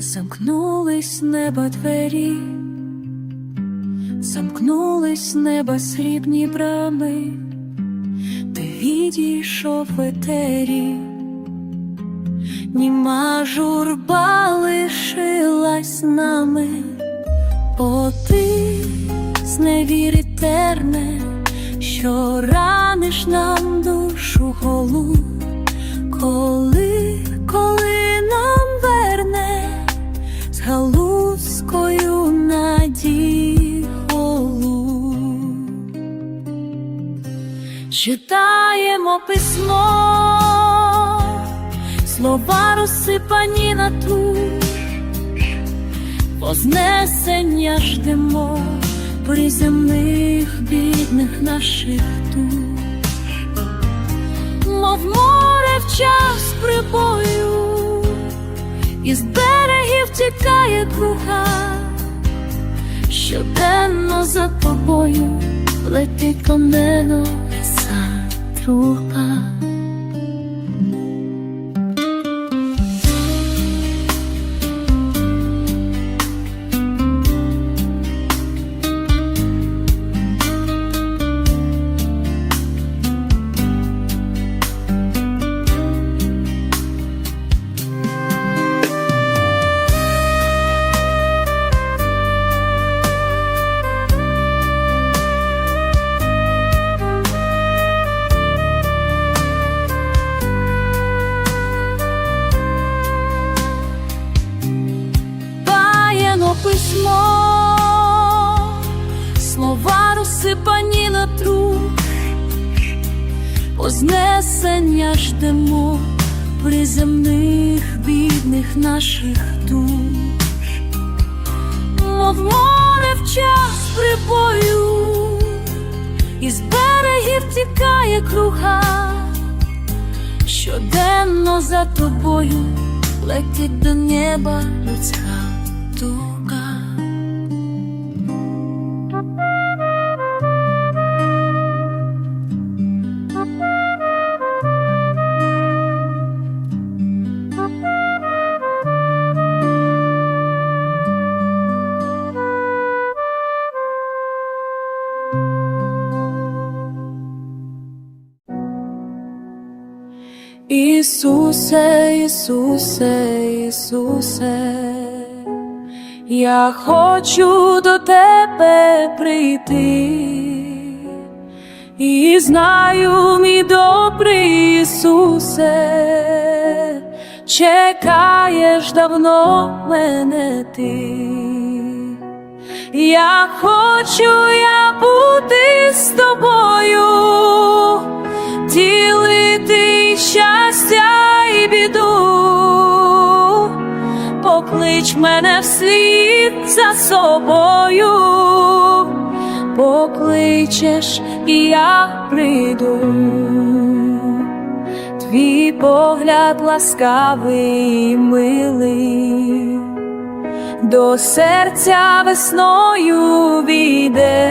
Замкнулись неба двері, замкнулись неба срібні брами, ти відійшов в етері, німа журба лишилась нами, О, ти зневіри терне, що раниш нам душу голу, коли, коли нам верне з галузкою надії голу. Читаємо письмо, слова розсипані на туш, Вознесення ждемо приземних бідних наших душ, мов море в час прибою, із берегів тікає круга, щоденно за тобою летить конено друга. На труп, Вознесення ждемо приземних бідних наших душ, мов море в час прибою, із берегів тікає круга, щоденно за тобою летить до неба людська дуга. Ісусе, Ісусе, Ісусе, я хочу до Тебе прийти, і знаю, мій добрий Ісусе, чекаєш давно мене ти. Я хочу я бути з тобою, ділити біду, поклич мене вслід за собою, покличеш, і я прийду. Твій погляд ласкавий милий. До серця весною війде,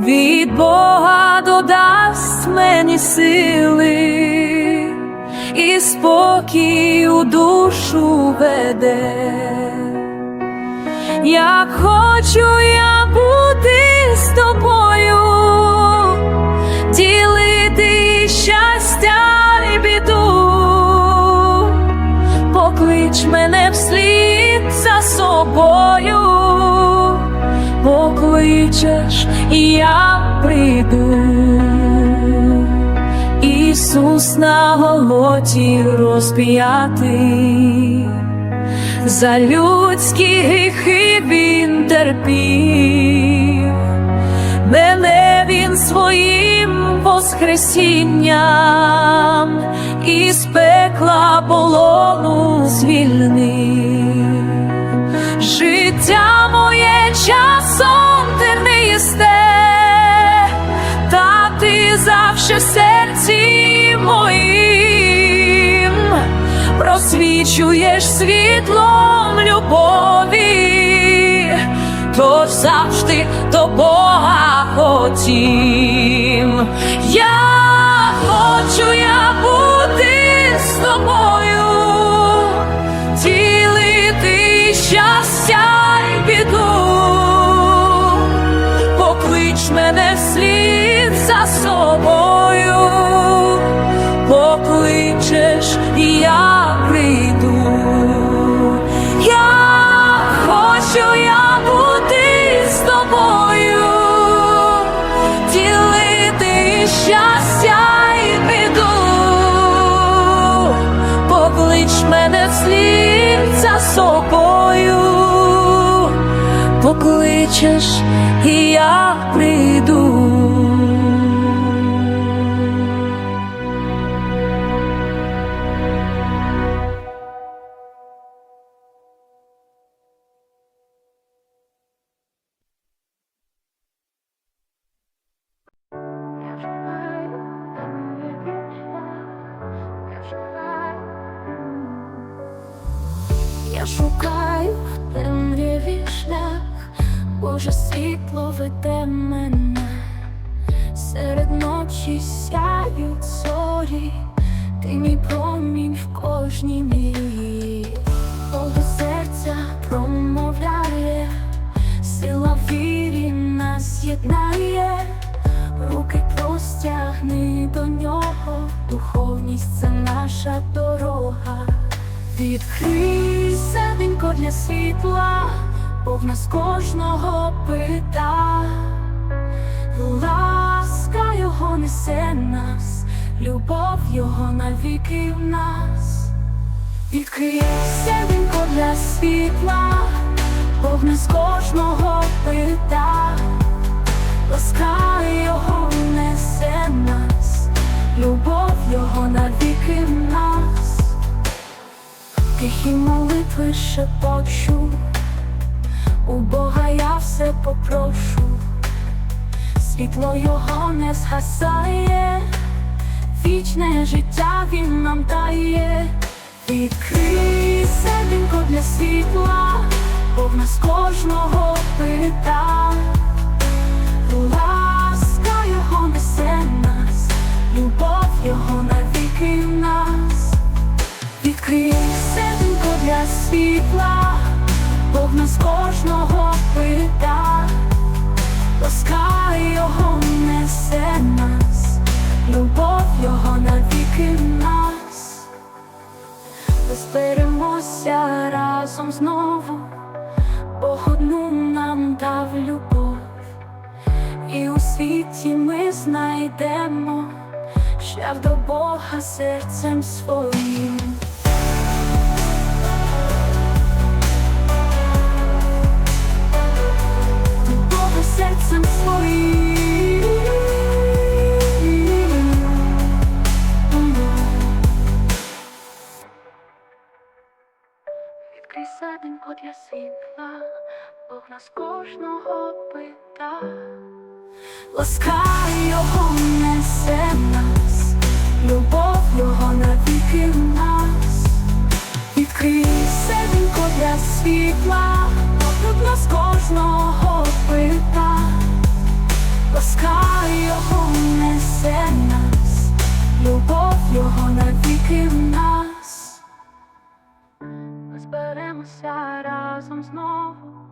від Бога додасть мені сили, і спокій у душу веде. Як хочу я бути з тобою, ділити щастя і біду поклич мене вслід за собою, покличеш, і я прийду. Ісус на голоті розп'ятий, за людські гріхи він терпів, мене він своїм воскресінням із пекла полону звільнив. Життя моє часом ти не їсте, завше в серці моїм. Просвічуєш світлом любові, то завжди до Бога хотім. Я хочу я бути з тобою, покличеш, і я прийду. Я шукаю в темряві шлях, Боже світло веде мене, серед ночі сяють зорі, ти мій промінь в кожній мрії, Бога серця промовляє, сила вірі нас єднає, руки простягни до нього, духовність це наша дорога. Відкрий серденько для світла, Бог нас кожного пита, ласка його несе нас, любов його навіки в нас. Відкрий серденько для світла, Бог нас кожного пита, ласка його несе нас, любов його навіки в нас. Тихі молитви шепочу, у Бога я все попрошу, світло його не згасає, вічне життя він нам дає, відкрий серденько для світла, Бог нас кожного пита, ласка його несе нас, любов його навіки в нас. Відкрий серденько для світла, кожного пита, ласка його несе нас, любов його навіки нас, Зберемося разом знову, Бог одну нам дав любов, і у світі ми знайдемо. Шлях до Бога серцем своїм. Зберемося разом знову,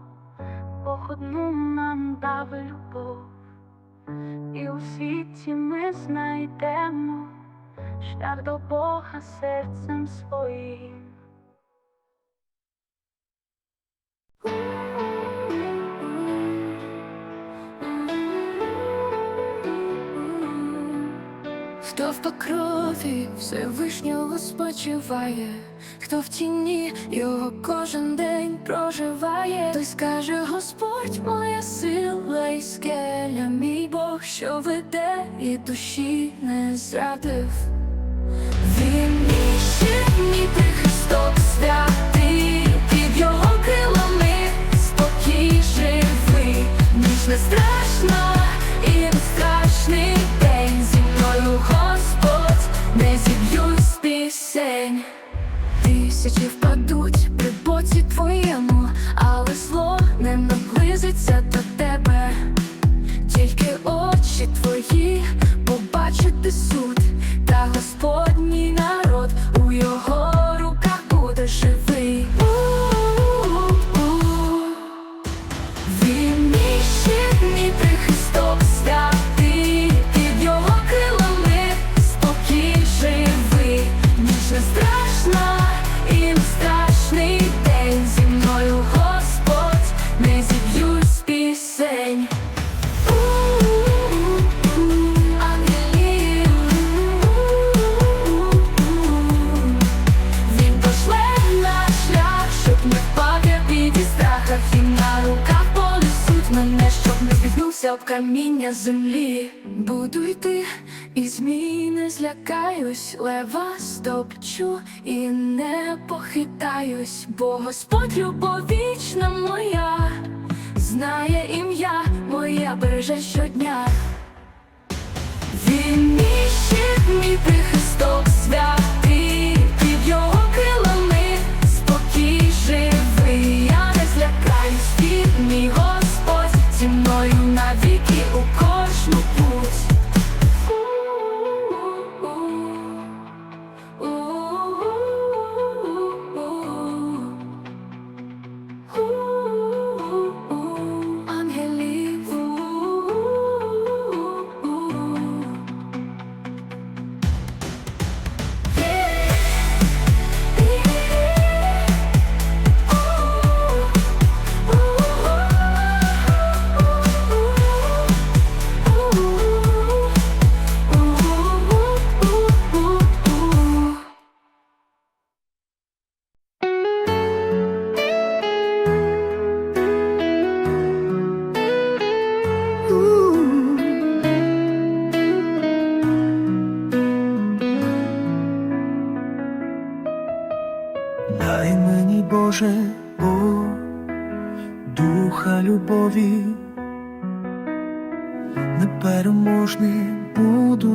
Бог одну нам дав любов, і у світі ми знайдемо шлях до Бога серцем своїм. Хто в покрові Всевишнього спочиває, хто в тіні його кожен день проживає, той скаже Господь, моя сила і скеля, мій Бог, що веде і душі не зрадив. Він мій щит, мій прихисток святий, під його крилами спокій живий, ніж не страшна і не страшний пісень. Тисячі впадуть при боці твоєму, але зло не наблизиться до тебе. Тільки очі твої побачити суд, та Господній збігнувся об каміння землі. Буду йти і змій не злякаюсь, лева стопчу і не похитаюсь, бо Господь любовічна моя, знає ім'я моє береже щодня. Він мій щит, мій прихисток святий,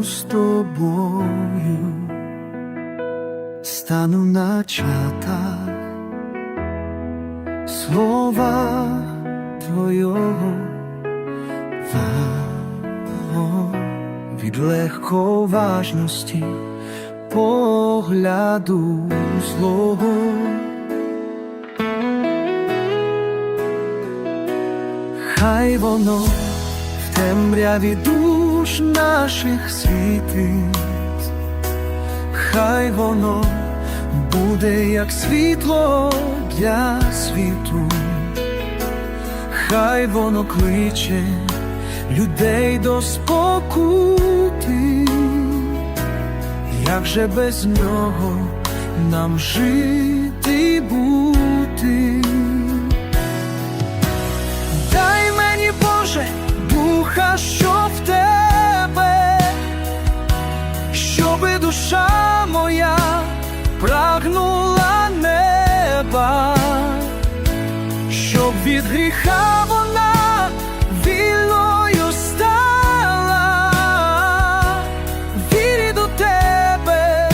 з тобою, стану на чатах. Слова Твого Во- від легковажності погляду злого. Хай воно в темряві душ наших світить, хай воно буде як світло для світу, хай воно кличе людей до спокути. Як же без нього нам жити бути? Дай мені, Боже, духа, що в тебе, щоби душа моя прагнула неба, щоб від гріха вона вільною стала, вірі до тебе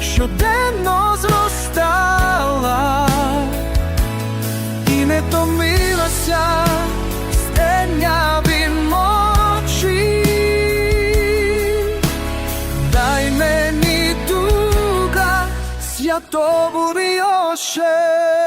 щоденно зростала. І не томилася Το μορία οσέ.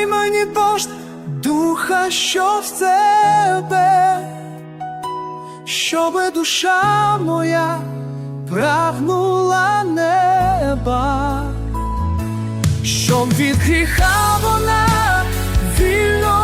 Дай мені Боже духа, що в тебе, щоби душа моя прагнула неба, щоб від гріха вона вільною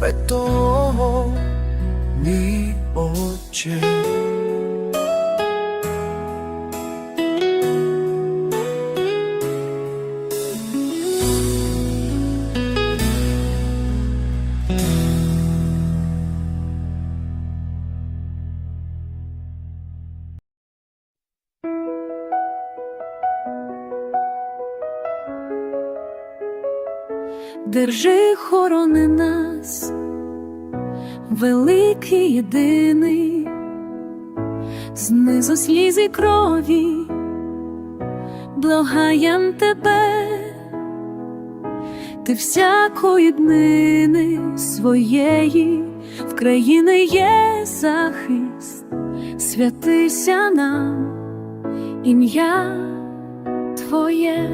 святого, мій Отче. Держи, хорони нас, великий єдиний, знизу сліз і крові, благаєм тебе, ти всякої днини своєї в країни є захист, святися нам ім'я Твоє.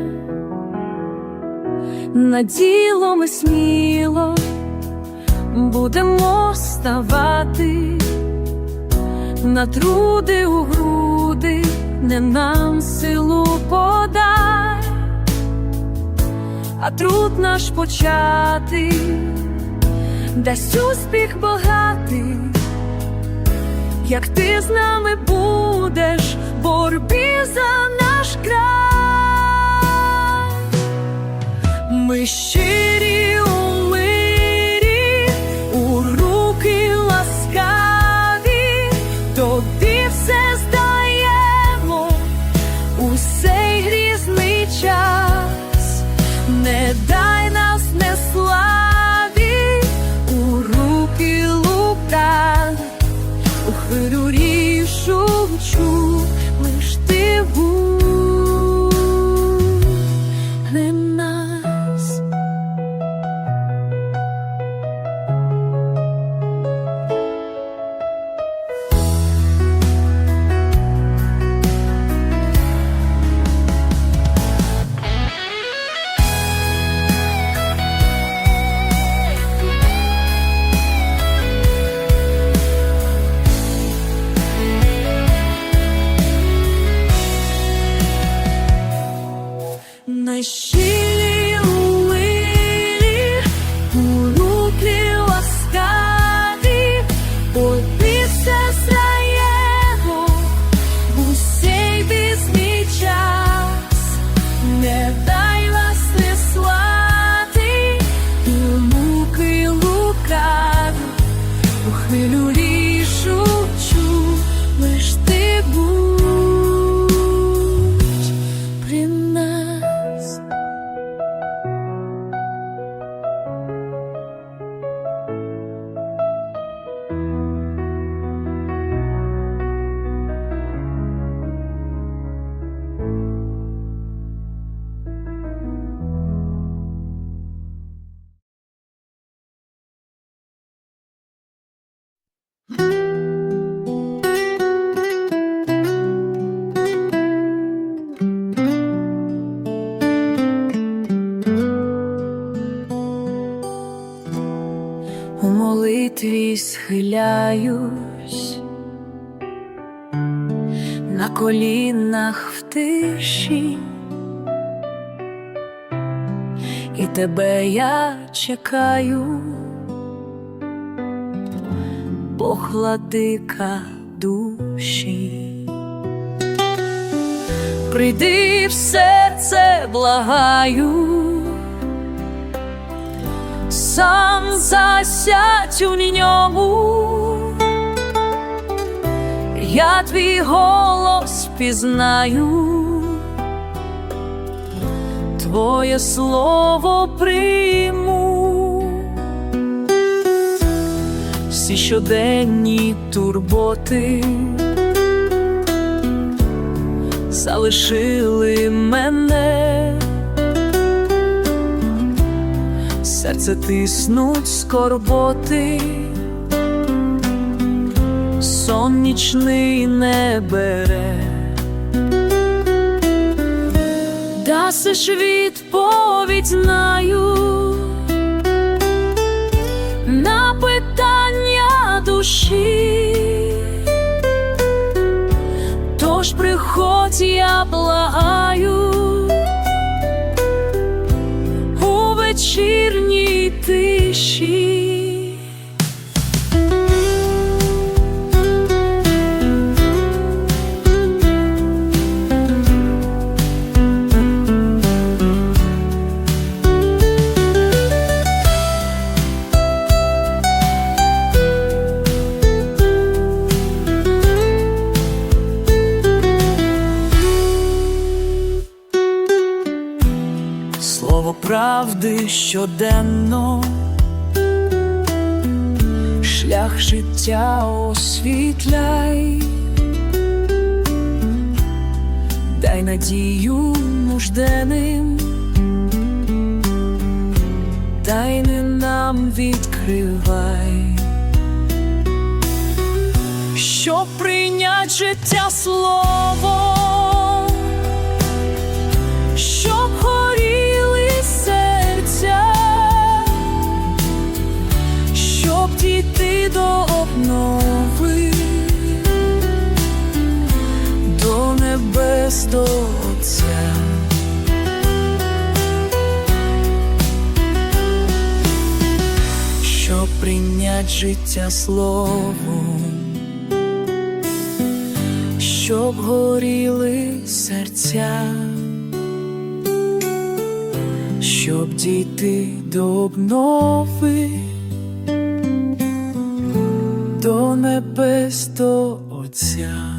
На діло ми сміло будемо ставати, на труди у груди, не нам силу подай, а труд наш почати, дасть успіх багатий, як ти з нами будеш в боротьбі за наш край. Ми щирі 会努力 У молитві схиляюсь, на колінах в тиші, і тебе я чекаю, похладика душі. Прийди в серце, благаю сам засядь у ньому, я твій голос пізнаю, твоє слово прийму, всі щоденні турботи залишили мене. Серце тиснуть скорботи, сон нічний не бере, дасиш відповідь знаю. На питання душі, тож приходь, я благаю щоденно, шлях життя освітляй, дай надію нужденним, тайни нам відкривай, щоб прийнять життя слово дійти до обнови, до небес до Отця. Щоб прийнять життя словом, щоб горіли серця. Щоб дійти до обнови, до небес до Отця.